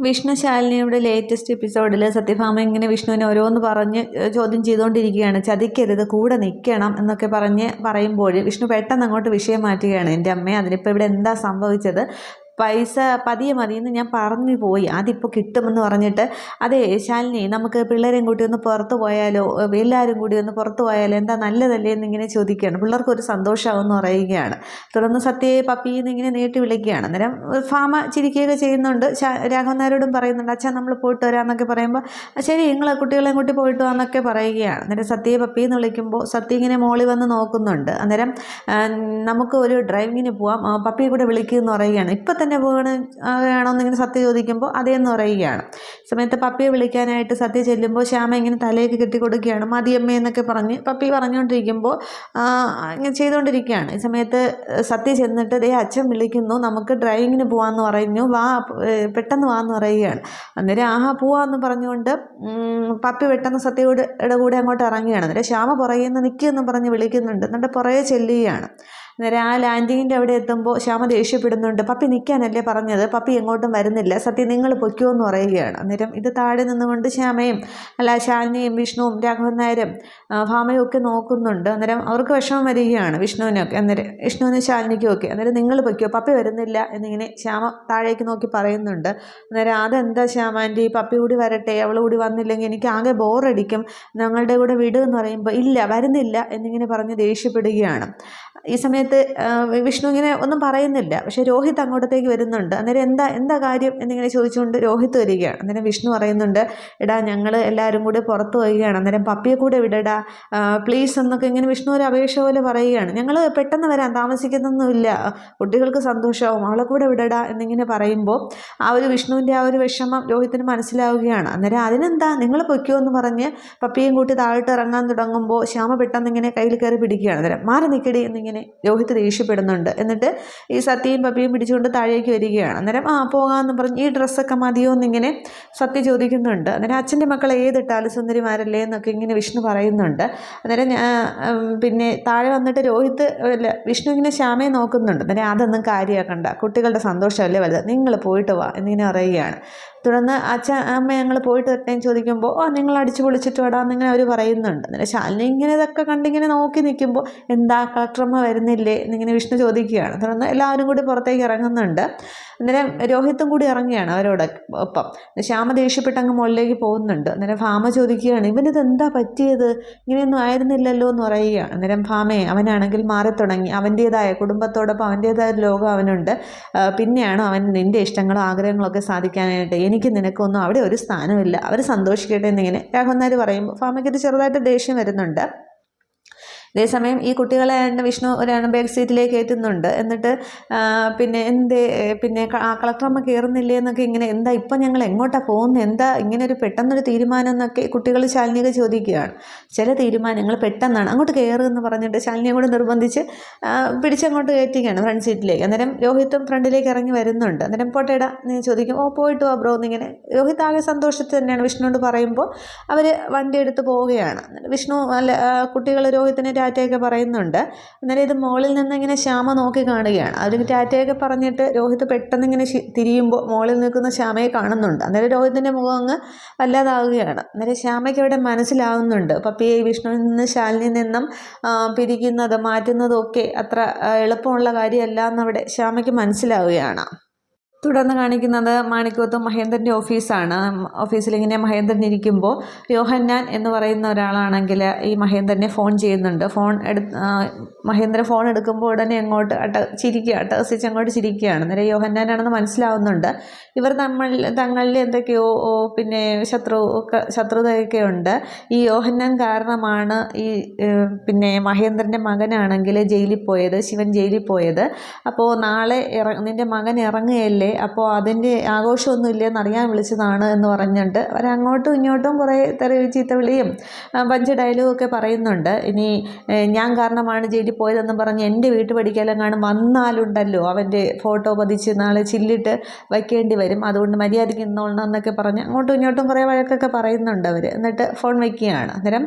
Vishnu ശാലിനിയുടെ latest എപ്പിസോഡിൽ സത്യഭാമ ഇങ്ങനെ വിഷ്ണുവിനെ ഓരോന്ന് പറഞ്ഞ് ചോദ്യം ചെയ്തുകൊണ്ടിരിക്കുകയാണ് ചതിക്കരുത് കൂടെ നിൽക്കണം എന്നൊക്കെ പറഞ്ഞ് പറയുമ്പോൾ വിഷ്ണു പെട്ടെന്ന് അങ്ങോട്ട് വിഷയം മാറ്റുകയാണ്. എന്റെ അമ്മ അതിനിപ്പോൾ ഇവിടെ എന്താ സംഭവിച്ചത്? പൈസ പതിയെ മതിയെന്ന് ഞാൻ പറഞ്ഞു പോയി. അതിപ്പോൾ കിട്ടുമെന്ന് പറഞ്ഞിട്ട് അതെ ശാലിനി നമുക്ക് പിള്ളേരെയും കൂട്ടി ഒന്ന് പുറത്ത് പോയാലോ? എല്ലാവരും കൂടി ഒന്ന് പുറത്ത് പോയാലോ? എന്താ നല്ലതല്ലേ എന്നിങ്ങനെ ചോദിക്കുകയാണ്. പിള്ളേർക്ക് ഒരു സന്തോഷമാവെന്ന് പറയുകയാണ്. തുടർന്ന് സത്യയെ പപ്പി എന്നിങ്ങനെ നീട്ടി വിളിക്കുകയാണ്. അന്നേരം ഫാമ ചിരിക്കുകയൊക്കെ ചെയ്യുന്നുണ്ട്. രാഘവൻ പറയുന്നുണ്ട് അച്ഛാ നമ്മൾ പോയിട്ട് വരാമെന്നൊക്കെ പറയുമ്പോൾ ശരി നിങ്ങൾ കുട്ടികളെയും കൂട്ടി പോയിട്ട് വന്നൊക്കെ പറയുകയാണ്. അന്നേരം സത്യയെ പപ്പി എന്ന് വിളിക്കുമ്പോൾ സത്യ ഇങ്ങനെ മോളി വന്ന് നോക്കുന്നുണ്ട്. അന്നേരം നമുക്ക് ഒരു ഡ്രൈവിങ്ങിന് പോവാം. പപ്പിയെ കൂടെ വിളിക്കുമെന്ന് പറയുകയാണ്. ഇപ്പം തന്നെ വീണ് ആണോ എന്നിങ്ങനെ സത്യ ചോദിക്കുമ്പോൾ അതേന്ന് പറയുകയാണ്. സമയത്ത് പപ്പിയെ വിളിക്കാനായിട്ട് സത്യ ചെല്ലുമ്പോൾ ശ്യാമ ഇങ്ങനെ തലയൊക്കെ കെട്ടി കൊടുക്കുകയാണ് മതിയമ്മ എന്നൊക്കെ പറഞ്ഞ് പപ്പി പറഞ്ഞുകൊണ്ടിരിക്കുമ്പോൾ ഇങ്ങനെ ചെയ്തുകൊണ്ടിരിക്കുകയാണ് ഈ സമയത്ത് സത്യ ചെന്നിട്ട് ദേ അച്ഛൻ വിളിക്കുന്നു നമുക്ക് ഡ്രൈവിങ്ങിന് പോകാമെന്ന് പറഞ്ഞു വാ പെട്ടെന്ന് വാന്ന് പറയുകയാണ്. അന്നേരം ആഹാ പോവാന്ന് പറഞ്ഞുകൊണ്ട് പപ്പി പെട്ടെന്ന് സത്യയുടെ കൂടെ അങ്ങോട്ട് ഇറങ്ങുകയാണ്. അന്നേരം ശ്യാമ പുറകെ നിന്ന് നിൽക്കുമെന്ന് പറഞ്ഞ് വിളിക്കുന്നുണ്ട്. എന്നിട്ട് പുറകെ ചെല്ലുകയാണ്. നേരെ ആ ലാൻഡിങ്ങിന്റെ അവിടെ എത്തുമ്പോൾ ശ്യാമ ദേഷ്യപ്പെടുന്നുണ്ട്. പപ്പി നിൽക്കാനല്ലേ പറഞ്ഞത്? പപ്പി എങ്ങോട്ടും വരുന്നില്ല. സത്യം നിങ്ങൾ പൊയ്ക്കോ എന്ന് പറയുകയാണ്. അന്നേരം ഇത് താഴെ നിന്നുകൊണ്ട് ശ്യാമയും അല്ല ശാലിനിയും വിഷ്ണുവും രാഘവൻ നായരും ഭാമയും ഒക്കെ നോക്കുന്നുണ്ട്. അന്നേരം അവർക്ക് വിഷമം വരികയാണ് വിഷ്ണുവിനൊക്കെ. അന്നേരം വിഷ്ണുവിനും ശാലിനിക്കും ഒക്കെ. അന്നേരം നിങ്ങൾ പൊയ്ക്കോ. പപ്പി വരുന്നില്ല എന്നിങ്ങനെ ശ്യാമ താഴേക്ക് നോക്കി പറയുന്നുണ്ട്. അന്നേരം അതെന്താ ശ്യാമാന്റെ ഈ പപ്പി കൂടി വരട്ടെ. അവൾ കൂടി വന്നില്ലെങ്കിൽ എനിക്ക് ആകെ ബോറടിക്കും. ഞങ്ങളുടെ കൂടെ വിടുക എന്ന് പറയുമ്പോൾ ഇല്ല വരുന്നില്ല എന്നിങ്ങനെ പറഞ്ഞ് ദേഷ്യപ്പെടുകയാണ്. ഈ സമയത്ത് വിഷ്ണു ഇങ്ങനെ ഒന്നും പറയുന്നില്ല. പക്ഷേ രോഹിത് അങ്ങോട്ടത്തേക്ക് വരുന്നുണ്ട്. അന്നേരം എന്താ എന്താ കാര്യം എന്നിങ്ങനെ ചോദിച്ചുകൊണ്ട് രോഹിത് വരികയാണ്. അന്നേരം വിഷ്ണു പറയുന്നുണ്ട് എടാ ഞങ്ങൾ എല്ലാവരും കൂടി പുറത്ത് പോവുകയാണ് അന്നേരം പപ്പിയെ കൂടെ വിടടാ. പ്ലീസ് എന്നൊക്കെ ഇങ്ങനെ വിഷ്ണു ഒരു അപേക്ഷ പോലെ പറയുകയാണ്. ഞങ്ങൾ പെട്ടെന്ന് വരാൻ താമസിക്കുന്നൊന്നുമില്ല. കുട്ടികൾക്ക് സന്തോഷമാവും അവളെ കൂടെ വിടടാ എന്നിങ്ങനെ പറയുമ്പോൾ ആ ഒരു വിഷ്ണുവിന്റെ ആ ഒരു വിഷമം രോഹിത്തിന് മനസ്സിലാവുകയാണ്. അന്നേരം അതിനെന്താ? നിങ്ങൾ പൊയ്ക്കോ എന്ന് പറഞ്ഞ് പപ്പിയും കൂട്ടി താഴോട്ട് ഇറങ്ങാൻ തുടങ്ങുമ്പോൾ ശ്യാമ പെട്ടെന്ന് ഇങ്ങനെ കയ്യിൽ കയറി പിടിക്കുകയാണ്. അന്നേരം മാറി നിൽക്കടി എന്നിങ്ങനെ ഇങ്ങനെ രോഹിത് ദേഷ്യപ്പെടുന്നുണ്ട്. എന്നിട്ട് ഈ സത്യയും പപ്പിയും പിടിച്ചുകൊണ്ട് താഴേക്ക് വരികയാണ്. അന്നേരം ആ പോകാമെന്ന് പറഞ്ഞ് ഈ ഡ്രസ്സൊക്കെ മതിയോ എന്നിങ്ങനെ സത്യ ചോദിക്കുന്നുണ്ട്. അന്നേരം അച്ഛന്റെ മക്കൾ ഏതിട്ടാലും സുന്ദരിമാരല്ലേ എന്നൊക്കെ ഇങ്ങനെ വിഷ്ണു പറയുന്നുണ്ട്. അന്നേരം പിന്നെ താഴെ വന്നിട്ട് രോഹിത് അല്ല വിഷ്ണു ഇങ്ങനെ ശ്യാമയെ നോക്കുന്നുണ്ട്. അന്നേരം അതൊന്നും കാര്യമാക്കണ്ട. കുട്ടികളുടെ സന്തോഷമല്ലേ വലുത്. നിങ്ങൾ പോയിട്ട് വാ എന്നിങ്ങനെ പറയുകയാണ്. തുടർന്ന് അച്ഛൻ അമ്മ ഞങ്ങൾ പോയിട്ട് വരട്ടേന്ന് ചോദിക്കുമ്പോൾ ഓ നിങ്ങൾ അടിച്ചു പൊളിച്ചിട്ട് വിടാമെന്നിങ്ങനെ അവർ പറയുന്നുണ്ട്. അന്നേരം ശാലിനി ഇങ്ങനെ ഇതൊക്കെ കണ്ടിങ്ങനെ നോക്കി നിൽക്കുമ്പോൾ എന്താ കളക്ടർമ്മ വരുന്നില്ലേ? എന്നിങ്ങനെ വിഷ്ണു ചോദിക്കുകയാണ്. തുടർന്ന് എല്ലാവരും കൂടി പുറത്തേക്ക് ഇറങ്ങുന്നുണ്ട്. അന്നേരം രോഹിത്തും കൂടി ഇറങ്ങുകയാണ് അവരോട് ഒപ്പം. ശ്യാമ ദേഷ്യപ്പെട്ട് അങ്ങ് മുകളിലേക്ക് പോകുന്നുണ്ട്. അന്നേരം ഫാമ ചോദിക്കുകയാണ് ഇവനിത് എന്താ പറ്റിയത്? ഇങ്ങനെയൊന്നും ആയിരുന്നില്ലല്ലോ എന്ന് പറയുകയാണ്. അന്നേരം ഭാമയെ അവനാണെങ്കിൽ മാറി തുടങ്ങി അവന്റേതായ കുടുംബത്തോടൊപ്പം അവന്റേതായ ലോകം അവനുണ്ട്. പിന്നെയാണ് അവൻ നിന്റെ ഇഷ്ടങ്ങളും ആഗ്രഹങ്ങളൊക്കെ സാധിക്കാനായിട്ട്. നിനക്കൊന്നും അവിടെ ഒരു സ്ഥാനമില്ല അവർ സന്തോഷിക്കട്ടെ എന്നിങ്ങനെ. രാഘവൻ നായർ പറയുമ്പോൾ ഭാമയ്ക്ക് ചെറുതായിട്ട് ദേഷ്യം വരുന്നുണ്ട്. അതേസമയം ഈ കുട്ടികളെ വിഷ്ണു ഒരു ബാക്ക് സീറ്റിലേക്ക് ഏറ്റുന്നുണ്ട് എന്നിട്ട് പിന്നെ എന്തേ പിന്നെ കളക്ടറമ്മ കയറുന്നില്ലേ എന്നൊക്കെ ഇങ്ങനെ എന്താ ഇപ്പം ഞങ്ങൾ എങ്ങോട്ടാണ് പോകുന്നത് എന്താ ഇങ്ങനെ ഒരു പെട്ടെന്നൊരു തീരുമാനം എന്നൊക്കെ കുട്ടികൾ ശാലിനിയൊക്കെ ചോദിക്കുകയാണ്. ചില തീരുമാനങ്ങൾ പെട്ടെന്നാണ്. അങ്ങോട്ട് കയറുമെന്ന് പറഞ്ഞിട്ട് ശാലിനിയെ കൂടെ നിർബന്ധിച്ച് പിടിച്ചങ്ങോട്ട് കയറ്റുകയാണ് ഫ്രണ്ട് സീറ്റിലേക്ക്. അന്നേരം രോഹിത്തും ഫ്രണ്ടിലേക്ക് ഇറങ്ങി വരുന്നുണ്ട്. അന്നേരം പോട്ടേടാ നീ ചോദിക്കും. ഓ പോയിട്ട് വാ ബ്രോ എന്നിങ്ങനെ രോഹിത് ആകെ സന്തോഷത്തിൽ തന്നെയാണ് വിഷ്ണുവിനോട് പറയുമ്പോൾ അവർ വണ്ടി എടുത്ത് പോവുകയാണ്. വിഷ്ണു അല്ല കുട്ടികൾ രോഹിത്തിനെ ടാറ്റയൊക്കെ പറയുന്നുണ്ട്. അന്നേരം ഇത് മോളിൽ നിന്ന് ഇങ്ങനെ ശ്യാമ നോക്കി കാണുകയാണ്. അവർ ടാറ്റയൊക്കെ പറഞ്ഞിട്ട് രോഹിത് പെട്ടെന്ന് ഇങ്ങനെ തിരിയുമ്പോൾ മോളിൽ നിൽക്കുന്ന ശ്യാമയെ കാണുന്നുണ്ട്. അന്നേരം രോഹിത്തിന്റെ മുഖം അങ്ങ് വല്ലാതാവുകയാണ്. അന്നേരം ശ്യാമയ്ക്ക് അവിടെ മനസ്സിലാവുന്നുണ്ട്. പപ്പിയെ വിഷ്ണുവിൽ നിന്ന് ശാലിനിൽ നിന്നും പിരിക്കുന്നതും മാറ്റുന്നതും ഒക്കെ അത്ര എളുപ്പമുള്ള കാര്യമല്ല എന്നവിടെ ശ്യാമയ്ക്ക് മനസ്സിലാവുകയാണ്. തുടർന്ന് കാണിക്കുന്നത് മാണിക്കോത്ത് മഹേന്ദ്രന്റെ ഓഫീസാണ്. ഓഫീസിൽ ഇങ്ങനെ മഹേന്ദ്രൻ ഇരിക്കുമ്പോൾ യോഹന്നാൻ എന്ന് പറയുന്ന ഒരാളാണെങ്കിൽ ഈ മഹേന്ദ്രനെ ഫോൺ ചെയ്യുന്നുണ്ട്. ഫോൺ എടു മഹേന്ദ്രൻ ഫോൺ എടുക്കുമ്പോൾ ഉടനെ അങ്ങോട്ട് അട്ട ചിരിക്കുക അട്ടഹസിച്ച് അങ്ങോട്ട് ചിരിക്കുകയാണ്. അന്നേരം യോഹന്നാനാണെന്ന് മനസ്സിലാവുന്നുണ്ട്. ഇവർ നമ്മൾ തങ്ങളിൽ എന്തൊക്കെയോ പിന്നെ ശത്രു ശത്രുതയൊക്കെ ഉണ്ട്. ഈ യോഹന്നാൻ കാരണമാണ് ഈ പിന്നെ മഹേന്ദ്രന്റെ മകനാണെങ്കിൽ ജയിലിൽ പോയത് ശിവൻ ജയിലിൽ പോയത്. അപ്പോൾ നാളെ ഇറ നിന്റെ മകൻ ഇറങ്ങുകയല്ലേ? അപ്പോൾ അതിന്റെ ആഘോഷമൊന്നും ഇല്ലെന്ന് അറിയാൻ വിളിച്ചതാണ് എന്ന് പറഞ്ഞിട്ട് അവരങ്ങോട്ടും ഇങ്ങോട്ടും കുറേ തെറി ചീത്ത വിളിയും പഞ്ച് ഒക്കെ പറയുന്നുണ്ട്. ഇനി ഞാൻ കാരണമാണ് ജയിലിൽ പോയതെന്ന് പറഞ്ഞ് എന്റെ വീട്ടു കാണും വന്നാലുണ്ടല്ലോ അവന്റെ ഫോട്ടോ പതിച്ച് നാളെ ചില്ലിട്ട് വയ്ക്കേണ്ടി വരും. അതുകൊണ്ട് മര്യാദയ്ക്ക് നിന്നോളണം എന്നൊക്കെ പറഞ്ഞ് അങ്ങോട്ടും ഇങ്ങോട്ടും കുറേ വഴക്കൊക്കെ പറയുന്നുണ്ട് അവർ എന്നിട്ട് ഫോൺ വയ്ക്കുകയാണ്. അന്നേരം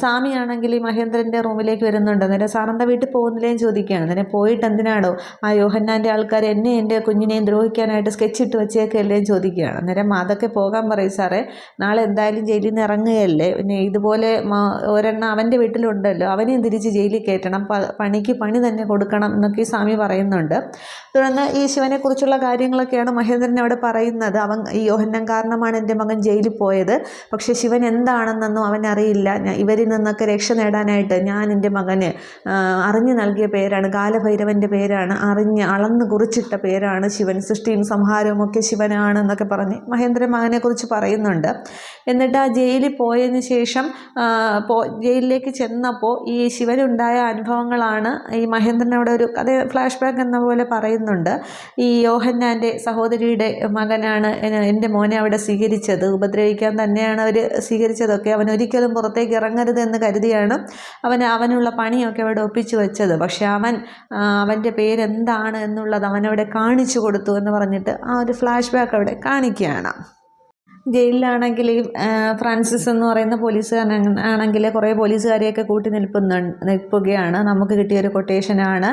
സ്വാമിയാണെങ്കിൽ ഈ മഹേന്ദ്രന്റെ റൂമിലേക്ക് വരുന്നുണ്ട്. അന്നേരം സാറിന്റെ വീട്ടിൽ പോകുന്നില്ലേന്ന് ചോദിക്കുകയാണ്. അന്നേരം പോയിട്ട് എന്തിനാണോ? ആ യോഹന്നാന്റെ ആൾക്കാർ എന്നെ എന്റെ കുഞ്ഞിനെ നിന്നെയും ദ്രോഹിക്കാനായിട്ട് സ്കെച്ച് ഇട്ട് വെച്ചേക്കല്ലേ ചോദിക്കുകയാണ്. അന്നേരം അതൊക്കെ പോകാൻ പറയും സാറേ നാളെ എന്തായാലും ജയിലിൽ നിന്ന് ഇറങ്ങുകയല്ലേ? പിന്നെ ഇതുപോലെ ഒരെണ്ണം അവന്റെ വീട്ടിലുണ്ടല്ലോ അവനെയും തിരിച്ച് ജയിലിൽ കയറ്റണം? പണിക്ക് പണി തന്നെ കൊടുക്കണം എന്നൊക്കെ ഈ സ്വാമി പറയുന്നുണ്ട്. തുടർന്ന് ഈ ശിവനെക്കുറിച്ചുള്ള കാര്യങ്ങളൊക്കെയാണ് മഹേന്ദ്രൻ അവിടെ പറയുന്നത്. അവൻ ഈ യോഹന്നം കാരണമാണ് എന്റെ മകൻ ജയിലിൽ പോയത്. പക്ഷേ ശിവൻ എന്താണെന്നൊന്നും അവൻ അവനറിയില്ല ഇവരിൽ നിന്നൊക്കെ രക്ഷ നേടാനായിട്ട് ഞാൻ എന്റെ മകന് അറിഞ്ഞു നൽകിയ പേരാണ് കാലഭൈരവന്റെ പേരാണ് അറിഞ്ഞ് അളന്ന് കുറിച്ചിട്ട പേരാണ് ശിവൻ. സൃഷ്ടിയും സംഹാരവും ഒക്കെ ശിവനാണ് എന്നൊക്കെ പറഞ്ഞ് മഹേന്ദ്രൻ മകനെക്കുറിച്ച് പറയുന്നുണ്ട്. എന്നിട്ട് ആ ജയിലിൽ പോയതിന് ശേഷം പോ ജയിലിലേക്ക് ചെന്നപ്പോൾ ഈ ശിവനുണ്ടായ അനുഭവങ്ങളാണ് ഈ മഹേന്ദ്രനോട് ഒരു കഥ ഫ്ലാഷ് ബാക്ക് എന്ന പോലെ പറയുന്നുണ്ട്. ഈ യോഹന്നാന്റെ സഹോദരിയുടെ മകനാണ് എന്റെ മോനെ അവിടെ സ്വീകരിച്ചത്. ഉപദ്രവിക്കാൻ തന്നെയാണ് അവർ സ്വീകരിച്ചതൊക്കെ. അവൻ ഒരിക്കലും പുറത്തേക്ക് ഇറങ്ങരുത് എന്ന് കരുതിയാണ് അവൻ അവനുള്ള പണിയൊക്കെ അവിടെ ഒപ്പിച്ചു വെച്ചത്. പക്ഷേ അവൻ അവന്റെ പേരെന്താണ് എന്നുള്ളത് അവനവിടെ കാണിച്ചു കൊടുത്തു എന്ന് പറഞ്ഞിട്ട് ആ ഒരു ഫ്ലാഷ് ബാക്ക് അവിടെ കാണിക്കുകയാണ്. ജയിലിലാണെങ്കിൽ ഫ്രാൻസിസ് എന്ന് പറയുന്ന പോലീസുകാരൻ ആണെങ്കിൽ കുറേ പോലീസുകാരെയൊക്കെ കൂട്ടി നിൽപ്പുന്നു നിൽക്കുകയാണ് നമുക്ക് കിട്ടിയൊരു കൊട്ടേഷനാണ്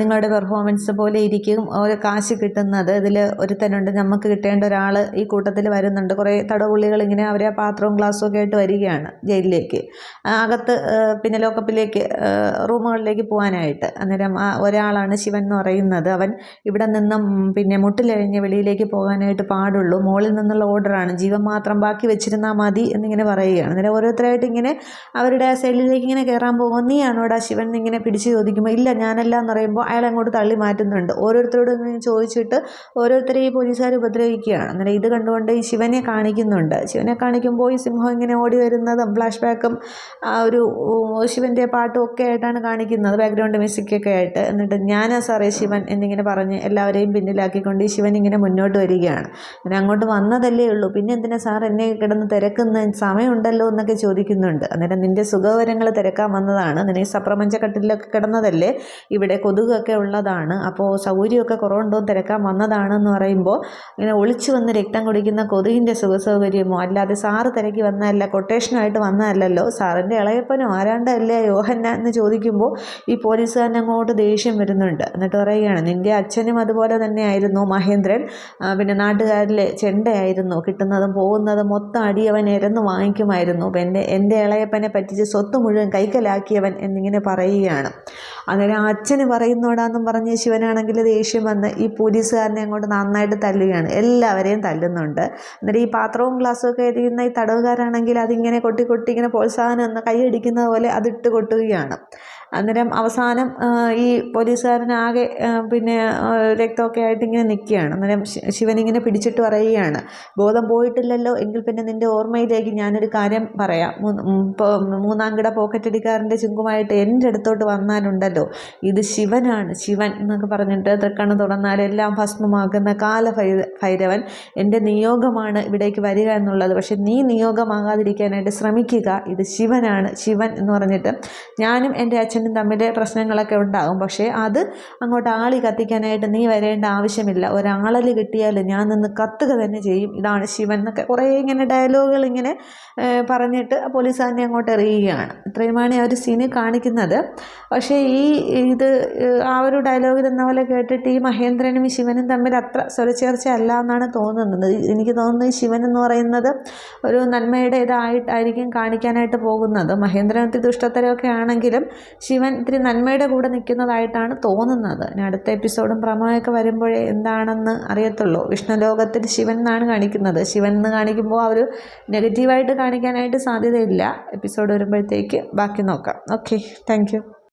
നിങ്ങളുടെ പെർഫോമൻസ് പോലെ ഇരിക്കും. ഓരോ കാശ് കിട്ടുന്നത് ഇതിൽ ഒരുത്തനുണ്ട്. നമുക്ക് കിട്ടേണ്ട ഒരാൾ ഈ കൂട്ടത്തിൽ വരുന്നുണ്ട്. കുറേ തടവുള്ളികൾ ഇങ്ങനെ അവരെ പാത്രവും ഗ്ലാസ്സും ഒക്കെ ആയിട്ട് വരികയാണ് ജയിലിലേക്ക്. അകത്ത് പിന്നെ ലോക്കപ്പിലേക്ക് റൂമുകളിലേക്ക് പോകാനായിട്ട്. അന്നേരം ഒരാളാണ് ശിവൻ എന്ന് പറയുന്നത്. അവൻ ഇവിടെ നിന്നും പിന്നെ മുട്ടിലഴിഞ്ഞ് വെളിയിലേക്ക് പോകാനായിട്ട് പാടുള്ളൂ. മുകളിൽ നിന്നുള്ള ഓർഡറാണ് ആണ് ജീവൻ മാത്രം ബാക്കി വെച്ചിരുന്നാൽ മതി എന്നിങ്ങനെ പറയുകയാണ്. അന്നേരം ഓരോരുത്തരായിട്ട് ഇങ്ങനെ അവരുടെ സെല്ലിലേക്ക് ഇങ്ങനെ കയറാൻ പോകുമ്പോൾ നീയാണോടാ ശിവൻ ഇങ്ങനെ പിടിച്ച് ചോദിക്കുമ്പോൾ ഇല്ല ഞാനല്ല എന്ന് പറയുമ്പോൾ അയാൾ അങ്ങോട്ട് തള്ളി മാറ്റുന്നുണ്ട്. ഓരോരുത്തരോട് ഇങ്ങനെ ചോദിച്ചിട്ട് ഓരോരുത്തരെ ഈ പോലീസുകാർ ഉപദ്രവിക്കുകയാണ്. അന്നേരം ഇത് കണ്ടുകൊണ്ട് ഈ ശിവനെ കാണിക്കുന്നുണ്ട്. ശിവനെ കാണിക്കുമ്പോൾ ഈ സിംഹം ഇങ്ങനെ ഓടി വരുന്നതും ഫ്ലാഷ് ബാക്കും ആ ഒരു ശിവന്റെ പാട്ടും ഒക്കെ ആയിട്ടാണ് കാണിക്കുന്നത്. ബാക്ക്ഗ്രൗണ്ട് മ്യൂസിക്കൊക്കെ ആയിട്ട്. എന്നിട്ട് ഞാനാ സാറേ ശിവൻ എന്നിങ്ങനെ പറഞ്ഞ് എല്ലാവരെയും പിന്നിലാക്കിക്കൊണ്ട് ഈ ശിവൻ ഇങ്ങനെ മുന്നോട്ട് വരികയാണ്. അങ്ങനെ അങ്ങോട്ട് വന്നതല്ലേ ഉള്ളൂ. പിന്നെ എന്തിനാ സാർ എന്നെ കിടന്ന് തിരക്കുന്ന സമയമുണ്ടല്ലോ എന്നൊക്കെ ചോദിക്കുന്നുണ്ട്. അന്നേരം നിന്റെ സുഖവരങ്ങൾ തിരക്കാൻ വന്നതാണ്. നിന്നെ സപ്രപഞ്ച കട്ടിലൊക്കെ കിടന്നതല്ലേ? ഇവിടെ കൊതുകൊക്കെ ഉള്ളതാണ്. അപ്പോൾ സൗകര്യമൊക്കെ കുറവുണ്ടോ തിരക്കാൻ വന്നതാണെന്ന് പറയുമ്പോൾ ഇങ്ങനെ ഒളിച്ചു വന്ന് രക്തം കുടിക്കുന്ന കൊതുകിന്റെ സുഖസൗകര്യമോ അല്ലാതെ സാറ് തിരക്കി വന്നതല്ല കൊട്ടേഷനായിട്ട് വന്നതല്ലല്ലോ? സാറിന്റെ ഇളയപ്പനോ ആരാണ്ടല്ലേ യോഹന്ന എന്ന് ചോദിക്കുമ്പോൾ ഈ പോലീസുകാരൻ അങ്ങോട്ട് ദേഷ്യം വരുന്നുണ്ട്. എന്നിട്ട് പറയുകയാണ് നിന്റെ അച്ഛനും അതുപോലെ തന്നെയായിരുന്നു മഹേന്ദ്രൻ. പിന്നെ നാട്ടുകാരിലെ ചെണ്ടയായിരുന്നു. കിട്ടുന്ന കിട്ടുന്നതും പോകുന്നതും മൊത്തം അടിയവൻ ഇരന്ന് വാങ്ങിക്കുമായിരുന്നു. എന്റെ എന്റെ ഇളയപ്പനെ പറ്റിച്ച് സ്വത്ത് മുഴുവൻ കൈക്കലാക്കിയവൻ എന്നിങ്ങനെ പറയുകയാണ്. അങ്ങനെ അച്ഛന് പറയുന്നോടാന്നും പറഞ്ഞ് ശിവനാണെങ്കിൽ ദേഷ്യം വന്ന് ഈ പോലീസുകാരനെ അങ്ങോട്ട് നന്നായിട്ട് തല്ലുകയാണ്. എല്ലാവരെയും തല്ലുന്നുണ്ട്. എന്നിട്ട് ഈ പാത്രവും ഗ്ലാസ്സും ഒക്കെ എരിയുന്ന ഈ തടവുകാരാണെങ്കിൽ അതിങ്ങനെ കൊട്ടി കൊട്ടി ഇങ്ങനെ പ്രോത്സാഹനം എന്ന് കൈയടിക്കുന്നത് പോലെ അതിട്ട് കൊട്ടുകയാണ്. അന്നേരം അവസാനം ഈ പോലീസുകാരനാകെ പിന്നെ രക്തമൊക്കെ ആയിട്ട് ഇങ്ങനെ നിൽക്കുകയാണ്. അന്നേരം ശിവനിങ്ങനെ പിടിച്ചിട്ട് പറയുകയാണ്. ബോധം പോയിട്ടില്ലല്ലോ എങ്കിൽ പിന്നെ നിന്റെ ഓർമ്മയിലേക്ക് ഞാനൊരു കാര്യം പറയാം. മൂന്നാം കിട പോക്കറ്റടിക്കാരന്റെ ചുങ്കുമായിട്ട് എന്റെ അടുത്തോട്ട് വന്നാലുണ്ടല്ലോ. ഇത് ശിവനാണ്. ശിവൻ എന്നൊക്കെ പറഞ്ഞിട്ട് തൃക്കണ്ണ് തുറന്നാൽ എല്ലാം ഭസ്മമാക്കുന്ന കാല ഭൈരവൻ എന്റെ നിയോഗമാണ് ഇവിടേക്ക് വരിക എന്നുള്ളത്. പക്ഷേ നീ നിയോഗമാകാതിരിക്കാനായിട്ട് ശ്രമിക്കുക. ഇത് ശിവനാണ്. ശിവൻ എന്ന് പറഞ്ഞിട്ട് ഞാനും എന്റെ അച്ഛൻ അച്ഛനും തമ്മിൽ പ്രശ്നങ്ങളൊക്കെ ഉണ്ടാകും. പക്ഷേ അത് അങ്ങോട്ട് ആളി കത്തിക്കാനായിട്ട് നീ വരേണ്ട ആവശ്യമില്ല. ഒരാളൽ കിട്ടിയാൽ ഞാൻ നിന്ന് കത്തുക തന്നെ ചെയ്യും. ഇതാണ് ശിവൻ എന്നൊക്കെ കുറേ ഇങ്ങനെ ഡയലോഗുകൾ ഇങ്ങനെ പറഞ്ഞിട്ട് പോലീസുകാരനെ അങ്ങോട്ട് എറിയുകയാണ്. ഇത്രയുമാണ് ആ ഒരു സീന് കാണിക്കുന്നത്. പക്ഷേ ഈ ഇത് ആ ഒരു ഡയലോഗിൽ എന്ന പോലെ കേട്ടിട്ട് ഈ മഹേന്ദ്രനും ശിവനും തമ്മിൽ അത്ര സ്വരച്ചേർച്ച അല്ല എന്നാണ് തോന്നുന്നത്. എനിക്ക് തോന്നുന്നത് ശിവൻ എന്ന് പറയുന്നത് ഒരു നന്മയുടെ ഇതായിട്ടായിരിക്കും കാണിക്കാനായിട്ട് പോകുന്നത്. മഹേന്ദ്രനത്തി ദുഷ്ടത്തരമൊക്കെ ആണെങ്കിലും ശിവൻ ഇത്തിരി നന്മയുടെ കൂടെ നിൽക്കുന്നതായിട്ടാണ് തോന്നുന്നത്. ഇനി അടുത്ത എപ്പിസോഡും പ്രമേയമൊക്കെ വരുമ്പോഴേ എന്താണെന്ന് അറിയത്തുള്ളൂ. വിഷ്ണുലോകത്തിൽ ശിവൻ എന്നാണ് കാണിക്കുന്നത്. ശിവൻ എന്ന് കാണിക്കുമ്പോൾ അവർ നെഗറ്റീവായിട്ട് കാണിക്കാനായിട്ട് സാധ്യതയില്ല. എപ്പിസോഡ് വരുമ്പോഴത്തേക്ക് ബാക്കി നോക്കാം. ഓക്കെ. താങ്ക്